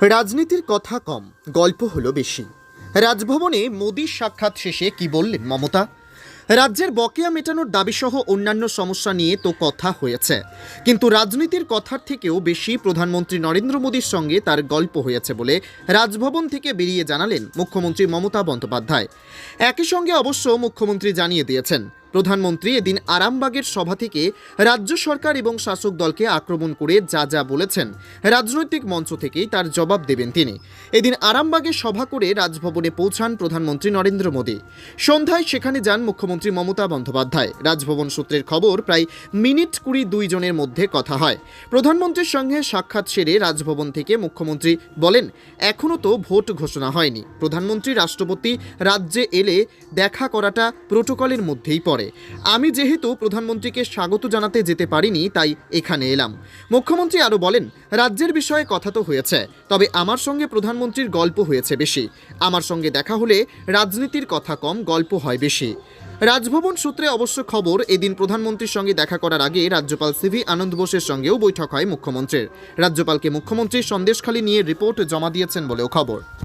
রাজনীতির কথা কম, গল্প হলো বেশি। রাজভবনে মোদির সাক্ষাৎ শেষে কি বললেন মমতা? রাজ্যের বকেয়া মেটানোর দাবিসহ অন্যান্য সমস্যা নিয়ে তো কথা হয়েছে। কিন্তু রাজনীতির কথার থেকেও বেশি প্রধানমন্ত্রী নরেন্দ্র মোদীর সঙ্গে তার গল্প হয়েছে বলে রাজভবন থেকে বেরিয়ে জানালেন মুখ্যমন্ত্রী মমতা বন্দ্যোপাধ্যায়। একই সঙ্গে অবশ্য মুখ্যমন্ত্রী জানিয়ে দিয়েছেন প্রধানমন্ত্রী এদিন আরামবাগের সভা থেকে রাজ্য সরকার এবং শাসক দলকে আক্রমণ করে যা যা বলেছেন রাজনৈতিক মঞ্চ থেকেই তার জবাব দেবেন তিনি। এদিন আরামবাগে সভা করে রাজভবনে পৌঁছান প্রধানমন্ত্রী নরেন্দ্র মোদী। সন্ধ্যায় সেখানে যান মুখ্যমন্ত্রী মমতা বন্দ্যোপাধ্যায়। রাজভবন সূত্রের খবর, প্রায় মিনিট কুড়ি দুইজনের মধ্যে কথা হয়। প্রধানমন্ত্রীর সঙ্গে সাক্ষাৎ সেরে রাজভবন থেকে মুখ্যমন্ত্রী বলেন এখনও তো ভোট ঘোষণা হয়নি। প্রধানমন্ত্রী রাষ্ট্রপতি রাজ্যে এলে দেখা করাটা প্রোটোকলের মধ্যেই পড়ে। আমি যেহেতু প্রধানমন্ত্রীকে স্বাগত জানাতে যেতে পারিনি, তাই এখানে এলাম। মুখ্যমন্ত্রী আরও বলেন, রাজ্যের বিষয়ে কথা তো হয়েছে, তবে আমার সঙ্গে প্রধানমন্ত্রীর গল্প হয়েছে বেশি। আমার সঙ্গে দেখা হলে রাজনীতির কথা কম, গল্প হয় বেশি। রাজভবন সূত্রে অবশ্য খবর, এদিন প্রধানমন্ত্রীর সঙ্গে দেখা করার আগে রাজ্যপাল সিভি আনন্দ বোসের সঙ্গেও বৈঠক হয় মুখ্যমন্ত্রীর। রাজ্যপালকে মুখ্যমন্ত্রী সন্দেশখালী নিয়ে রিপোর্ট জমা দিয়েছেন বলেও খবর।